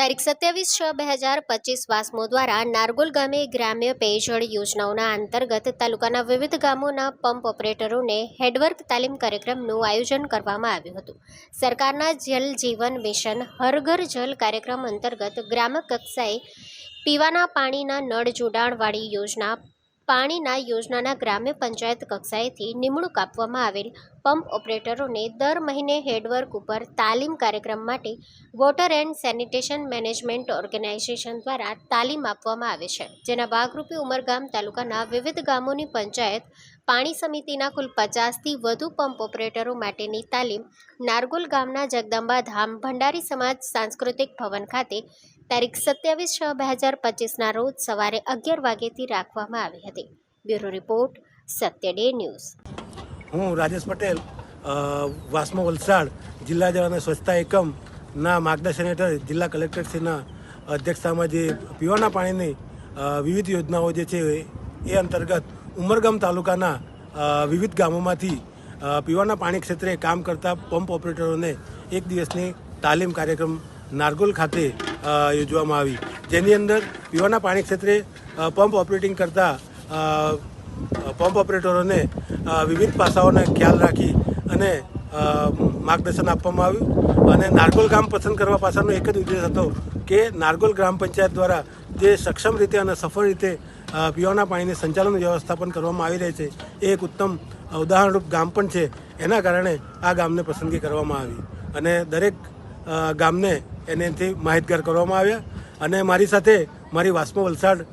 તારીખ સત્યાવીસ છ બે હજાર પચીસ વાસ્મો દ્વારા નારગોલ ગામે ગ્રામ્ય પેયજળ યોજનાઓના અંતર્ગત તાલુકાના વિવિધ ગામોના પંપ ઓપરેટરોને હેડવર્ક તાલીમ કાર્યક્રમનું આયોજન કરવામાં આવ્યું હતું. સરકારના જલ જીવન મિશન હરઘર જલ કાર્યક્રમ અંતર્ગત ગ્રામ્ય કક્ષાએ પીવાના પાણીના નળ જોડાણવાળી યોજના પાણીના યોજનાના ગ્રામ્ય પંચાયત કક્ષાએથી નિમણૂક આપવામાં આવેલ પંપ ઓપરેટરોને દર મહિને હેડવર્ક ઉપર તાલીમ કાર્યક્રમ માટે water and sanitation management organisation દ્વારા તાલીમ આપવામાં આવે છે. જેના ભાગરૂપે ઉમરગામ તાલુકાના વિવિધ ગામોની પંચાયત પાણી સમિતિના કુલ પચાસથી વધુ પંપ ઓપરેટરો માટેની તાલીમ નારગોલ ગામના જગદંબા ધામ ભંડારી સમાજ સાંસ્કૃતિક ભવન ખાતે તારીખ સત્યાવીસ છ બે હજાર પચીસના રોજ સવારે અગિયાર વાગ્યેથી રાખવામાં આવી હતી. Bureau report, Satya day news. હું રાજેશ પટેલ વાસમો વલસાડ જિલ્લા જળ અને સ્વચ્છતા એકમના માર્ગદર્શન હેઠળ જિલ્લા કલેક્ટરશ્રીના અધ્યક્ષતામાં જે પીવાના પાણીની વિવિધ યોજનાઓ જે છે એ અંતર્ગત ઉમરગામ તાલુકાના વિવિધ ગામોમાંથી પીવાના પાણી ક્ષેત્રે કામ કરતા પંપ ઓપરેટરોને એક દિવસની તાલીમ કાર્યક્રમ નારગોલ ખાતે યોજવામાં આવી. જેની અંદર પીવાના પાણી ક્ષેત્રે પંપ ઓપરેટિંગ કરતા પંપ ઓપરેટરોને વિવિધ પાસાઓને ખ્યાલ રાખી અને માર્ગદર્શન આપવામાં આવ્યું. અને નારગોલ ગામ પસંદ કરવા પાછળનો એક જ ઉદ્દેશ હતો કે નારગોલ ગ્રામ પંચાયત દ્વારા જે સક્ષમ રીતે અને સફળ રીતે પીવાના પાણીની સંચાલન વ્યવસ્થાપન કરવામાં આવી રહી છે, એ એક ઉત્તમ ઉદાહરણરૂપ ગામ પણ છે. એના કારણે આ ગામને પસંદગી કરવામાં આવી. અને દરેક ગામને એનેથી માહિતગાર કરવામાં આવ્યા. અને મારી સાથે મારી વાસ્મો Valsad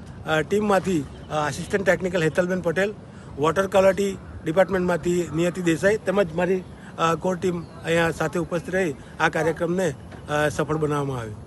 ટીમમાંથી assistant technical Hetalben Patel water quality ડિપાર્ટમેન્ટમાંથી Niyati Desai તેમજ મારી કોર ટીમ અહીંયા સાથે ઉપસ્થિત રહી આ કાર્યક્રમને સફળ બનાવવામાં આવ્યો